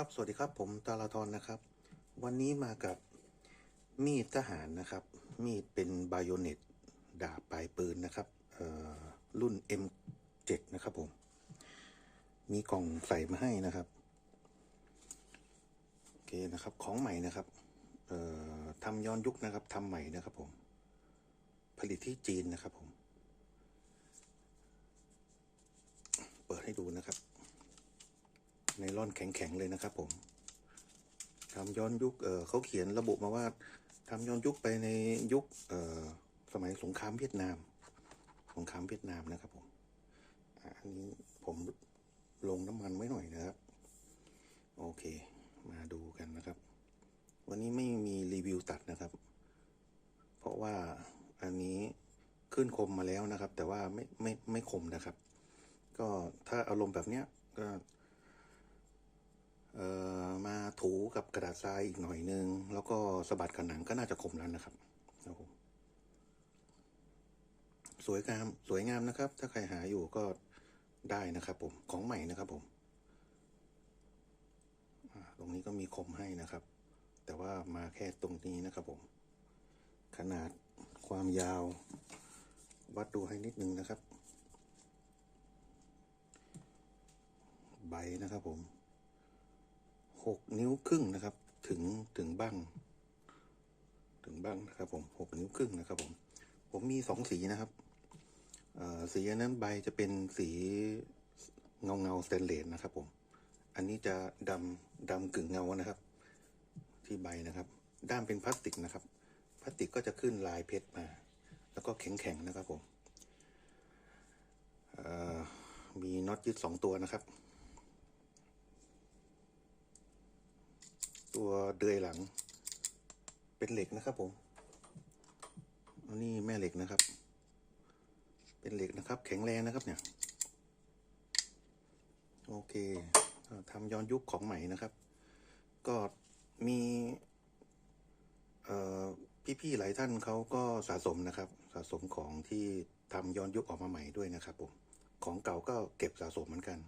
ครับสวัสดีครับผมตาลาทอนนะครับ วันนี้มากับมีดทหารนะครับ มีดเป็นไบโอเน็ตดาบปลายปืนนะครับเอ่อรุ่น M7 นะครับผม มีกล่องใส่มาให้นะครับโอเคนะครับของใหม่นะครับเอ่อทำย้อนยุคนะครับทำใหม่นะครับผม ผลิตที่จีนนะครับผม เปิดให้ดูนะครับ ลอนแข็งๆเลยนะครับผมทำย้อนยุคเเขาเขียนระบุมาว่าทำย้อนยุคไปในยุคสมัยสงครามเวียดนาม สงครามเวียดนามนะครับผมอันนี้ผมลงน้ำมันไว้หน่อยนะครับ โอเค มาดูกันนะครับ วันนี้ไม่มีรีวิวตัดนะครับ เพราะว่าอันนี้ขึ้นคมมาแล้วนะครับ แต่ว่าไม่ไม่ไม่คมนะครับ ก็ถ้าอารมณ์แบบเนี้ยก็ มาถูกับกระดาษทรายอีกหน่อยนึง แล้วก็สะบัดกับหนังก็น่าจะคมแล้วนะครับครับผมสวยงามสวยงามนะครับ ถ้าใครหาอยู่ก็ได้นะครับผมของใหม่นะครับผมตรงนี้ก็มีคมให้นะครับ แต่ว่ามาแค่ตรงนี้นะครับผม ขนาดความยาว วัดดูให้นิดนึงนะครับ ใบนะครับผม หกนิ้วครึ่งนะครับ ถึงถึงบ้าง ถึงบ้างนะครับ ผมหกนิ้วครึ่งนะครับ ผม ผมมีสองสีนะครับสีนั้นใบจะเป็นสีเงาเงาสเตนเลสนะครับ ผม อันนี้จะดำดำกึ่งเงานะครับ ที่ใบนะครับ ด้ามเป็นพลาสติกนะครับ พลาสติกก็จะขึ้นลายเพชรมา แล้วก็แข็งแข็งนะครับ ผมมีน็อตยึดสองตัวนะครับ ตัวเดือยหลัง เป็นเหล็กนะครับผมอันนี้แม่เหล็กนะครับ เป็นเหล็กนะครับ แข็งแรงนะครับเนี่ย โอเคอ่าทำย้อนยุคของใหม่นะครับ ก็มีพี่ๆหลายท่านเขาก็สะสมนะครับ สะสมของที่ทำย้อนยุคออกมาใหม่ด้วยนะครับผมของเก่าก็เก็บสะสมเหมือนกัน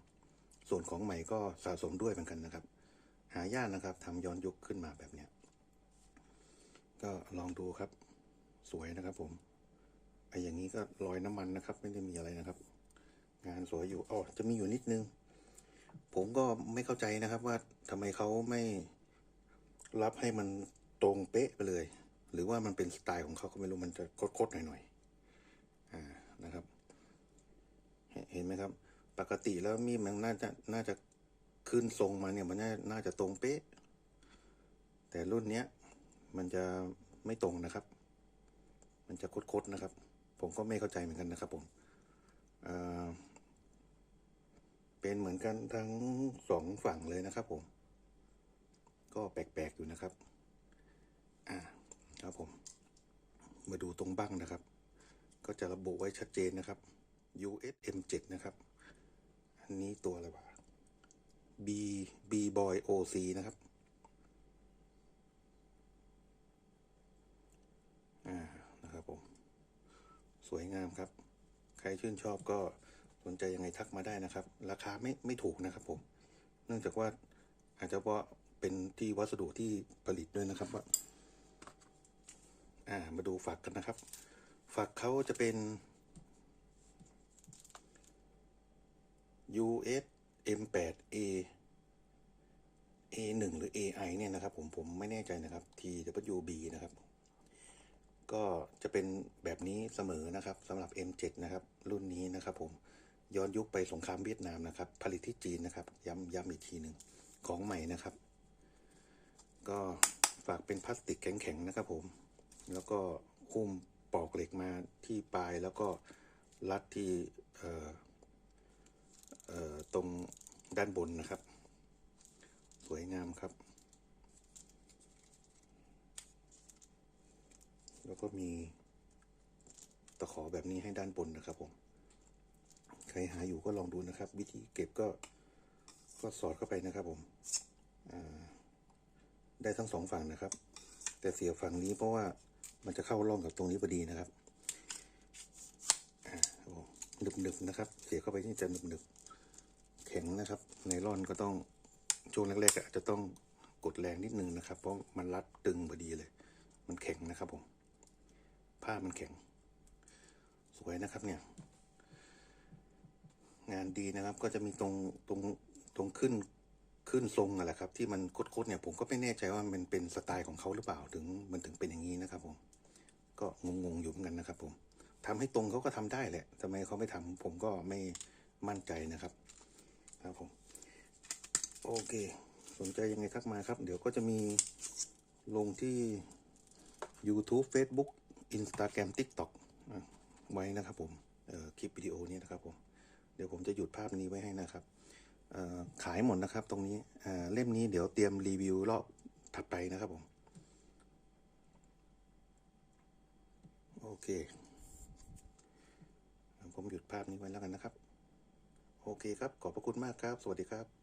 ส่วนของใหม่ก็สะสมด้วยเหมือนกันนะครับ หายากนะครับทำย้อนยุคขึ้นมาแบบเนี้ย ก็ลองดูครับ สวยนะครับ ผมไอ้อย่างนี้ก็ลอยน้ำมันนะครับ ไม่ได้มีอะไรนะครับ งานสวยอยู่อ๋อจะมีอยู่นิดนึง ผมก็ไม่เข้าใจนะครับ ว่าทำไมเขาไม่รับให้มันตรงเป๊ะไปเลย หรือว่ามันเป็นสไตล์ของเขาก็ไม่รู้มันจะโคดๆหน่อยๆอ่านะครับเห็นเห็นไหมครับ ปกติแล้วมีดมันน่าจะน่าจะ ขึ้นทรงมาเนี่ยมันน่าจะตรงเป๊ะ แต่รุ่นเนี้ยมันจะไม่ตรงนะครับ มันจะคดๆนะครับ ผมก็ไม่เข้าใจเหมือนกันนะครับ ผมเอ่อเป็นเหมือนกันทั้งสองฝั่งเลยนะครับ ผม ก็แปลกๆอยู่นะครับ อ่าครับผม มาดูตรงบ้างนะครับ ก็จะระบุไว้ชัดเจนนะครับ USM7 นะครับ อันนี้ตัวอะไรวะ B B Boy OC นะครับ อ่า นะครับผม สวยงามครับ ใครชื่นชอบก็สนใจยังไงทักมาได้นะครับ ราคาไม่ไม่ถูกนะครับผม เนื่องจากว่าอาจจะเพราะเป็นที่วัสดุที่ผลิตด้วยนะครับว่า อ่า มาดูฝักกันนะครับ ฝักเขาจะเป็น US M8A A1 หรือ AI เนี่ยนะครับ ผมผมไม่แน่ใจนะครับ TWB นะครับ ก็จะเป็นแบบนี้เสมอนะครับสำหรับ M7 นะครับ รุ่นนี้นะครับ ผมย้อนยุคไปสงครามเวียดนามนะครับ ผลิตที่จีนนะครับ ย้ำย้ำอีกทีหนึ่งของใหม่นะครับ ก็ฝากเป็นพลาสติกแข็งๆนะครับ ผม แล้วก็หุ้มปอกเหล็กมาที่ปลายแล้วก็รัดที่เอ่อ ตรงด้านบนนะครับ สวยงามครับ แล้วก็มีตะขอแบบนี้ให้ด้านบนนะครับผม ใครหาอยู่ก็ลองดูนะครับ วิธีเก็บก็ก็สอดเข้าไปนะครับผมได้ทั้งสองฝั่งนะครับ แต่เสียฝั่งนี้เพราะว่ามันจะเข้าร่องกับตรงนี้พอดีนะครับอ่าครับหนึบๆนะครับ เสียเข้าไปนี่จะหนึบๆ แข็งนะครับไนลอนก็ต้องช่วงแรกๆอาจจะต้องกดแรงนิดนึงนะครับ เพราะมันรัดตึงพอดีเลย มันแข็งนะครับผมผ้ามันแข็ง สวยนะครับเนี่ย งานดีนะครับก็จะมีตรงตรงตรงขึ้นขึ้นทรงอะแหละครับ ที่มันคดๆเนี่ย ผมก็ไม่แน่ใจว่ามันเป็นสไตล์ของเขาหรือเปล่าถึงมันถึงเป็นอย่างนี้นะครับผมก็งงๆอยู่เหมือนกันนะครับ ผมทำให้ตรงเขาก็ทำได้แหละทำไมเขาไม่ทำผมก็ไม่มั่นใจนะครับ ครับผมโอเค สนใจยังไงทักมาครับ เดี๋ยวก็จะมีลงที่ YouTube Facebook Instagram TikTok อะไว้นะครับผมคลิปวิดีโอนี้นะครับผม เดี๋ยวผมจะหยุดภาพนี้ไว้ให้นะครับขายหมดนะครับตรงนี้เล่มนี้เดี๋ยวเตรียมรีวิวรอบถัดไปนะครับผม โอเค ผมหยุดภาพนี้ไว้แล้วกันนะครับ โอเคครับ ขอบพระคุณมากครับ สวัสดีครับ